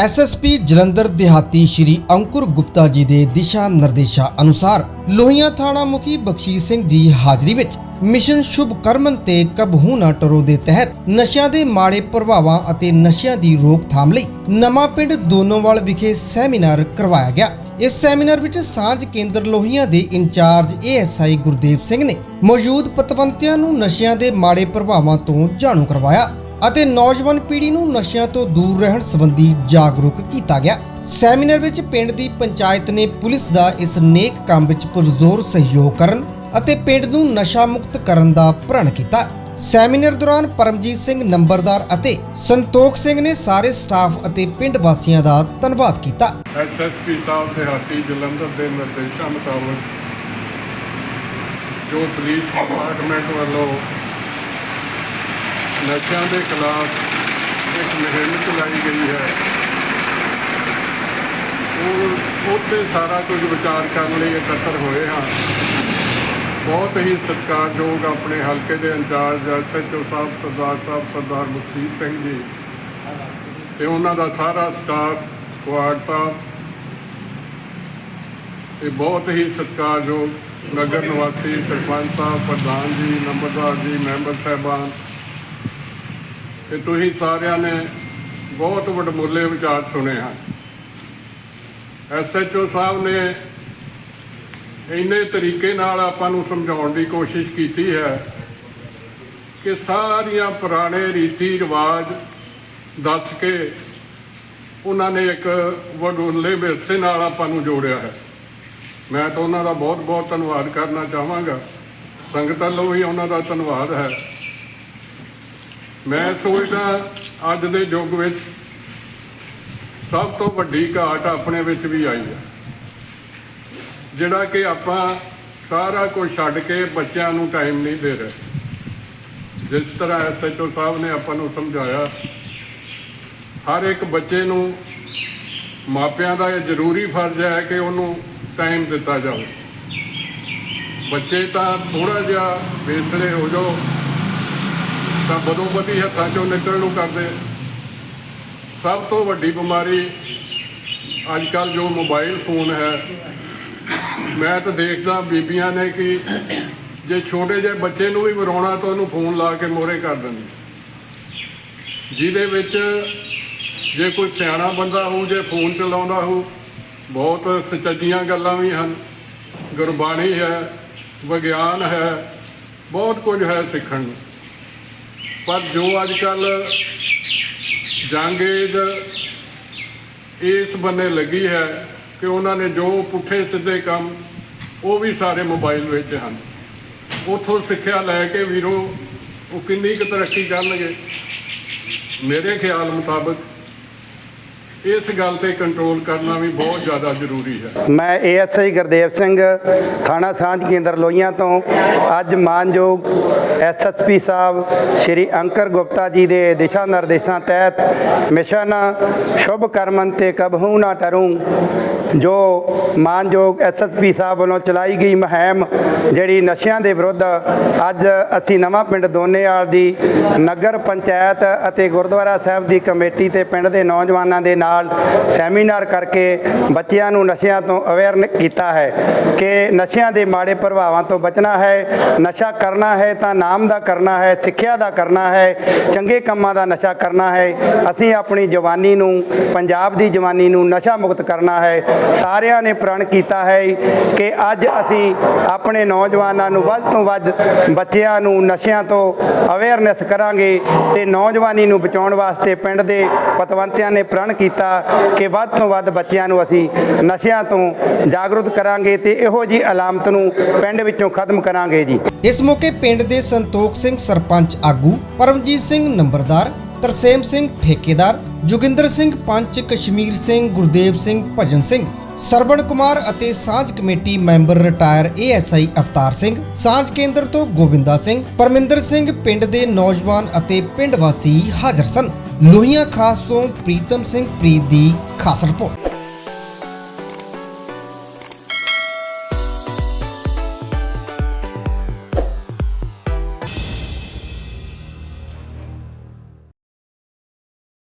SSP Jalandhar ਦਿਹਾਤੀ ਸ਼੍ਰੀ ਅੰਕੁਰ ਗੁਪਤਾ ਜੀ ਦੇ ਦਿਸ਼ਾ ਨਿਰਦੇਸ਼ਾਂ ਅਨੁਸਾਰ ਲੋਹੀਆਂ ਥਾਣਾ ਮੁਖੀ ਬਖਸ਼ੀਸ਼ ਸਿੰਘ ਜੀ ਹਾਜ਼ਰੀ ਵਿੱਚ ਮਿਸ਼ਨ ਸ਼ੁਭ ਕਰਮਨ ਤੇ ਕਬਹੂ ਨਾ ਟਰੋ ਦੇ ਤਹਿਤ ਨਸ਼ਿਆਂ ਦੇ ਮਾੜੇ ਪ੍ਰਭਾਵਾਂ ਅਤੇ ਨਸ਼ਿਆਂ ਦੀ ਰੋਕਥਾਮ ਲਈ ਨਵਾਂ ਪਿੰਡ ਦੋਨੋਵਾਲ ਵਿਖੇ ਸੈਮੀਨਾਰ ਕਰਵਾਇਆ ਗਿਆ। ਇਸ ਸੈਮੀਨਾਰ ਵਿੱਚ ਸਾਂਝ ਕੇਂਦਰ ਲੋਹੀਆਂ ਦੇ ਇੰਚਾਰਜ ਏਐਸਆਈ ਗੁਰਦੇਵ ਸਿੰਘ ਨੇ ਮੌਜੂਦ ਪਤਵੰਤਿਆਂ ਨੂੰ ਨਸ਼ਿਆਂ ਦੇ ਮਾੜੇ ਪ੍ਰਭਾਵਾਂ ਤੋਂ ਜਾਣੂ ਕਰਵਾਇਆ। ਅਤੇ ਨੌਜਵਾਨ ਪੀੜ੍ਹੀ ਨੂੰ ਨਸ਼ਿਆਂ ਤੋਂ ਦੂਰ ਰਹਿਣ ਸੰਬੰਧੀ ਜਾਗਰੂਕ ਕੀਤਾ ਗਿਆ। ਸੈਮੀਨਾਰ ਵਿੱਚ ਪਿੰਡ ਦੀ ਪੰਚਾਇਤ ਨੇ ਪੁਲਿਸ ਦਾ ਇਸ ਨੇਕ ਕੰਮ ਵਿੱਚ ਪੁਰਜ਼ੋਰ ਸਹਿਯੋਗ ਕਰਨ ਅਤੇ ਪਿੰਡ ਨੂੰ ਨਸ਼ਾ ਮੁਕਤ ਕਰਨ ਦਾ ਪ੍ਰਣ ਕੀਤਾ। ਸੈਮੀਨਾਰ ਦੌਰਾਨ ਪਰਮਜੀਤ ਸਿੰਘ ਨੰਬਰਦਾਰ ਅਤੇ ਸੰਤੋਖ ਸਿੰਘ ਨੇ ਸਾਰੇ ਸਟਾਫ ਅਤੇ ਪਿੰਡ ਵਾਸੀਆਂ ਦਾ ਧੰਨਵਾਦ ਕੀਤਾ। ਐਸਐਸਪੀ ਸਾਹਿਬ ਦਿਹਾਤੀ ਜਲੰਧਰ ਦੇ ਨਿਰਦੇਸ਼ਾਂ ਮੁਤਾਬਕ ਜੋ ਪੁਲਿਸ ਡਿਪਾਰਟਮੈਂਟ ਵੱਲੋਂ ਨਸ਼ਿਆਂ ਦੇ ਖਿਲਾਫ ਇੱਕ ਮੁਹਿੰਮ ਚਲਾਈ ਗਈ ਹੈ। ਉਹ ਉੱਤੇ ਸਾਰਾ ਕੁਝ ਵਿਚਾਰ ਕਰਨ ਲਈ ਇਕੱਤਰ ਹੋਏ ਹਾਂ। ਬਹੁਤ ਹੀ ਸਤਿਕਾਰਯੋਗ ਆਪਣੇ ਹਲਕੇ ਦੇ ਇੰਚਾਰਜ ਐਸਐਚਓ ਸਾਹਿਬ, ਸਰਦਾਰ ਸਾਹਿਬ, ਸਰਦਾਰ ਮੁਖਸ਼ੀਰ ਸਿੰਘ ਜੀ ਤੇ ਉਹਨਾਂ ਦਾ ਸਾਰਾ ਸਟਾਫ, ਕੁਆਡ ਸਾਹਿਬ। ਇਹ ਬਹੁਤ ਹੀ ਸਤਿਕਾਰਯੋਗ ਨਗਰ ਨਿਵਾਸੀ ਸਰਪੰਚ ਸਾਹਿਬ, ਪ੍ਰਧਾਨ ਜੀ, ਨੰਬਰਦਾਰ ਜੀ, ਮੈਂਬਰ ਸਾਹਿਬਾਨ ਤੇ ਤੁਸੀਂ ਸਾਰਿਆਂ ਨੇ ਬਹੁਤ ਵਡਮੁੱਲੇ ਵਿਚਾਰ ਸੁਣੇ ਹਨ। ਐਸਐਚਓ ਸਾਹਿਬ ਨੇ ਇੰਨੇ ਤਰੀਕੇ ਨਾਲ ਆਪਾਂ ਨੂੰ ਸਮਝਾਉਣ ਦੀ ਕੋਸ਼ਿਸ਼ ਕੀਤੀ ਹੈ ਕਿ ਸਾਰੀਆਂ ਪੁਰਾਣੇ ਰੀਤੀ ਰਿਵਾਜ ਦੱਸ ਕੇ ਉਹਨਾਂ ਨੇ ਇੱਕ ਵਡੁੱਲੇ ਵਿਰਸੇ ਨਾਲ ਆਪਾਂ ਨੂੰ ਜੋੜਿਆ ਹੈ। ਮੈਂ ਤਾਂ ਉਹਨਾਂ ਦਾ ਬਹੁਤ ਬਹੁਤ ਧੰਨਵਾਦ ਕਰਨਾ ਚਾਹਾਂਗਾ। ਸੰਗਤ ਵੱਲੋਂ ਵੀ ਉਹਨਾਂ ਦਾ ਧੰਨਵਾਦ ਹੈ। ਮੈਂ ਸੋਚਦਾ ਅੱਜ ਦੇ ਯੁੱਗ ਵਿੱਚ ਸਭ ਤੋਂ ਵੱਡੀ ਘਾਟ ਆਪਣੇ ਵਿੱਚ ਵੀ ਆਈ ਹੈ। ਜਿਹੜਾ ਕਿ ਆਪਾਂ ਸਾਰਾ ਕੁਝ ਛੱਡ ਕੇ ਬੱਚਿਆਂ ਨੂੰ ਟਾਈਮ ਨਹੀਂ ਦੇ ਰਹੇ। ਜਿਸ ਤਰ੍ਹਾਂ ਐਸਐਚਓ ਸਾਹਿਬ ਨੇ ਆਪਾਂ ਨੂੰ ਸਮਝਾਇਆ, ਹਰ ਇੱਕ ਬੱਚੇ ਨੂੰ ਮਾਪਿਆਂ ਦਾ ਇਹ ਜ਼ਰੂਰੀ ਫਰਜ਼ ਹੈ ਕਿ ਉਹਨੂੰ ਟਾਈਮ ਦਿੱਤਾ ਜਾਵੇ। ਬੱਚੇ ਤਾਂ ਥੋੜਾ ਜਿਹਾ ਬੇਸਲੇ ਹੋ ਜਾਓ। ਤਾਂ ਬਦੋ ਬਦੀ ਹੱਥਾਂ ਚੋਂ ਨਿਕਲਣ ਨੂੰ ਕਰਦੇ। ਸਭ ਤੋਂ ਵੱਡੀ ਬਿਮਾਰੀ ਅੱਜ ਕੱਲ ਜੋ ਮੋਬਾਈਲ ਫੋਨ ਹੈ। ਮੈਂ ਤਾਂ ਦੇਖਦਾ ਬੀਬੀਆਂ ਨੇ ਕਿ ਜੇ ਛੋਟੇ ਜਿਹੇ ਬੱਚੇ ਨੂੰ ਵੀ ਮਰਾਉਣਾ ਤਾਂ ਉਹਨੂੰ ਫੋਨ ਲਾ ਕੇ ਮੋਰੇ ਕਰ ਦਿੰਦੇ। ਜਿਹਦੇ ਵਿੱਚ ਜੇ ਕੋਈ ਸਿਆਣਾ ਬੰਦਾ ਹੋਊ, ਜੇ ਫੋਨ ਚਲਾਉਂਦਾ ਹੋਊ, ਬਹੁਤ ਸੱਚੀਆਂ ਗੱਲਾਂ ਵੀ ਹਨ। ਗੁਰਬਾਣੀ ਹੈ, ਵਿਗਿਆਨ ਹੈ, ਬਹੁਤ ਕੁਝ ਹੈ ਸਿੱਖਣ ਨੂੰ। ਪਰ ਜੋ ਅੱਜ ਕੱਲ ਜੰਗੇਜ ਇਸ ਬੰਨੇ ਲੱਗੀ ਹੈ ਕਿ ਉਹਨਾਂ ਨੇ ਜੋ ਪੁੱਠੇ ਸਿੱਧੇ ਕੰਮ, ਉਹ ਵੀ ਸਾਰੇ ਮੋਬਾਈਲ ਵਿੱਚ ਹਨ। ਉਥੋਂ ਸਿੱਖਿਆ ਲੈ ਕੇ ਵੀਰੋ, ਉਹ ਕਿੰਨੀ ਕੁ ਤਰੱਕੀ ਕਰਨਗੇ? ਮੇਰੇ ਖਿਆਲ ਮੁਤਾਬਕ ਇਸ ਗੱਲ ਤੇ ਕੰਟਰੋਲ ਕਰਨਾ ਵੀ ਬਹੁਤ ਜ਼ਿਆਦਾ ਜ਼ਰੂਰੀ ਹੈ। ਮੈਂ ਏਐਸਆਈ ਗੁਰਦੇਵ ਸਿੰਘ, ਥਾਣਾ ਸਾਂਝ ਕੇਂਦਰ ਲੋਹੀਆਂ ਤੋਂ। ਅੱਜ ਮਾਨਯੋਗ ਐਸਐਸਪੀ ਸਾਹਿਬ ਸ਼੍ਰੀ ਅੰਕਰ ਗੁਪਤਾ ਜੀ ਦੇ ਦਿਸ਼ਾ ਨਿਰਦੇਸ਼ਾਂ ਤਹਿਤ ਮਿਸ਼ਨ ਸ਼ੁਭ ਕਰਮਨ ਤੇ ਕਬਹੂ ਨਾ ਟਰੂ, ਜੋ ਮਾਨਯੋਗ ਐਸਐਸਪੀ ਸਾਹਿਬ ਵੱਲੋਂ ਚਲਾਈ ਗਈ ਮੁਹਿੰਮ ਜਿਹੜੀ ਨਸ਼ਿਆਂ ਦੇ ਵਿਰੁੱਧ ਅੱਜ ਅਸੀਂ ਨਵਾਂ ਪਿੰਡ ਦੋਨੇਵਾਲ ਦੀ ਨਗਰ ਪੰਚਾਇਤ ਅਤੇ ਗੁਰਦੁਆਰਾ ਸਾਹਿਬ ਦੀ ਕਮੇਟੀ ਤੇ ਪਿੰਡ ਦੇ ਨੌਜਵਾਨਾਂ ਦੇ ਨਾਲ ਨਾਲ ਸੈਮੀਨਾਰ ਕਰਕੇ ਬੱਚਿਆਂ ਨੂੰ ਨਸ਼ਿਆਂ ਤੋਂ ਅਵੇਅਰ ਕੀਤਾ ਹੈ ਕਿ ਨਸ਼ਿਆਂ ਦੇ ਮਾੜੇ ਪ੍ਰਭਾਵਾਂ ਤੋਂ ਬਚਣਾ ਹੈ, ਨਸ਼ਾ ਕਰਨਾ ਹੈ ਤਾਂ ਨਾਮ ਦਾ ਕਰਨਾ ਹੈ, ਸਿੱਖਿਆ ਦਾ ਕਰਨਾ ਹੈ, ਚੰਗੇ ਕੰਮਾਂ ਦਾ ਨਸ਼ਾ ਕਰਨਾ ਹੈ। ਅਸੀਂ ਆਪਣੀ ਜਵਾਨੀ ਨੂੰ, ਪੰਜਾਬ ਦੀ ਜਵਾਨੀ ਨੂੰ ਨਸ਼ਾ ਮੁਕਤ ਕਰਨਾ ਹੈ। ਸਾਰਿਆਂ ਨੇ ਪ੍ਰਣ ਕੀਤਾ ਹੈ ਕਿ ਅੱਜ ਅਸੀਂ ਆਪਣੇ ਨੌਜਵਾਨਾਂ ਨੂੰ ਵੱਧ ਤੋਂ ਵੱਧ ਬੱਚਿਆਂ ਨੂੰ ਨਸ਼ਿਆਂ ਤੋਂ ਅਵੇਅਰਨੈਸ ਕਰਾਂਗੇ ਤੇ ਨੌਜਵਾਨੀ ਨੂੰ ਬਚਾਉਣ ਵਾਸਤੇ ਪਿੰਡ ਦੇ ਪਤਵੰਤਿਆਂ ਨੇ ਪ੍ਰਣ ਕੀਤਾ ਕਿ ਵੱਧ ਤੋਂ ਵੱਧ ਬੱਚਿਆਂ ਨੂੰ ਅਸੀਂ ਨਸ਼ਿਆਂ ਤੋਂ ਜਾਗਰੂਕ ਕਰਾਂਗੇ ਤੇ ਇਹੋ ਜੀ ਅਲਾਮਤ ਨੂੰ ਪਿੰਡ ਵਿੱਚੋਂ ਖਤਮ ਕਰਾਂਗੇ ਜੀ। ਇਸ ਮੌਕੇ ਪਿੰਡ ਦੇ ਸੰਤੋਖ ਸਿੰਘ ਸਰਪੰਚ ਆਗੂ ਪਰਮਜੀਤ ਸਿੰਘ ਨੰਬਰਦਾਰ, ਤਰਸੇਮ ਸਿੰਘ ਠੇਕੇਦਾਰ, ਜੋਗਿੰਦਰ ਸਿੰਘ ਪੰਚ, ਕਸ਼ਮੀਰ ਸਿੰਘ, ਗੁਰਦੇਵ ਸਿੰਘ, ਭਜਨ ਸਿੰਘ, ਸਰਵਣ ਕੁਮਾਰ ਅਤੇ ਸਾਂਝ committee member retire ASI Avtar Singh, ਸਾਂਝ ਕੇਂਦਰ ਤੋਂ ਗੋਵਿੰਦਾ ਸਿੰਘ, ਪਰਮਿੰਦਰ ਸਿੰਘ ਪਿੰਡ ਦੇ ਨੌਜਵਾਨ ਅਤੇ ਪਿੰਡ ਵਾਸੀ ਹਾਜ਼ਰ ਸਨ। ਲੋਹੀਆਂ ਖਾਸ ਤੋਂ ਪ੍ਰੀਤਮ ਸਿੰਘ ਪ੍ਰੀਤ ਦੀ ਖਾਸ ਰਿਪੋਰਟ।